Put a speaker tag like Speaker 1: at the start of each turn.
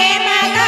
Speaker 1: के मगा